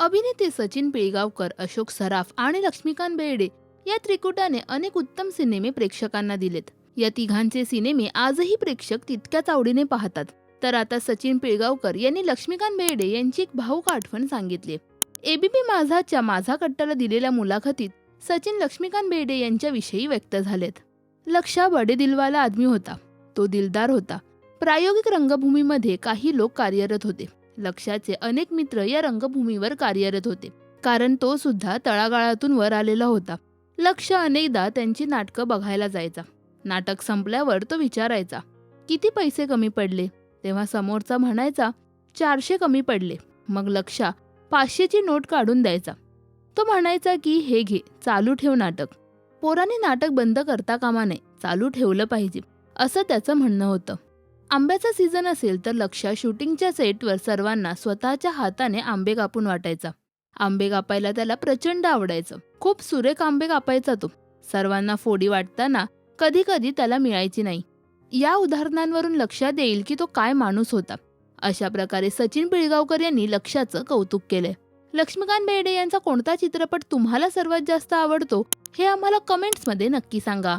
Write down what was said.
अभिनेते सचिन पिळगावकर अशोक सराफ आणि लक्ष्मीकांत बेर्डे या त्रिकुटाने अनेक उत्तम सिनेमे प्रेक्षकांना दिलेत. या तिघांचे सिनेमे आजही प्रेक्षक तितक्याच आवडीने पाहतात. तर आता सचिन पिळगावकर यांनी लक्ष्मीकांत बेर्डे यांची एक भाऊक आठवण सांगितली. एबीपी माझाच्या माझा कट्टाला दिलेल्या मुलाखतीत सचिन लक्ष्मीकांत बेर्डे यांच्याविषयी व्यक्त झालेत. लक्षा बडे दिलवाला आदमी होता. तो दिलदार होता. प्रायोगिक रंगभूमीमध्ये काही लोक कार्यरत होते. लक्षाचे अनेक मित्र या रंगभूमीवर कार्यरत होते. कारण तो सुद्धा तळागाळातून वर आलेला होता. लक्ष अनेकदा त्यांची नाटकं बघायला जायचा. नाटक संपल्यावर तो विचारायचा किती पैसे कमी पडले? तेव्हा समोरचा म्हणायचा चारशे कमी पडले. मग लक्षा पाचशेची नोट काढून द्यायचा. तो म्हणायचा की हे घे चालू ठेव नाटक. पोराने नाटक बंद करता कामा नये चालू ठेवलं पाहिजे असं त्याचं म्हणणं होतं. आंब्याचा सीझन असेल तर लक्षा शूटिंगच्या सेटवर सर्वांना स्वतःच्या हाताने आंबे कापून वाटायचा. आंबे कापायला त्याला प्रचंड आवडायचं. खूप सुरेख आंबे कापायचा तो. सर्वांना फोडी वाटताना कधी कधी त्याला मिळायची नाही. या उदाहरणांवरून लक्षात येईल की तो काय माणूस होता. अशा प्रकारे सचिन पिळगावकर यांनी लक्षाचं कौतुक केलंय. लक्ष्मीकांत बेर्डे यांचा कोणता चित्रपट तुम्हाला सर्वात जास्त आवडतो हे आम्हाला कमेंट्समध्ये नक्की सांगा.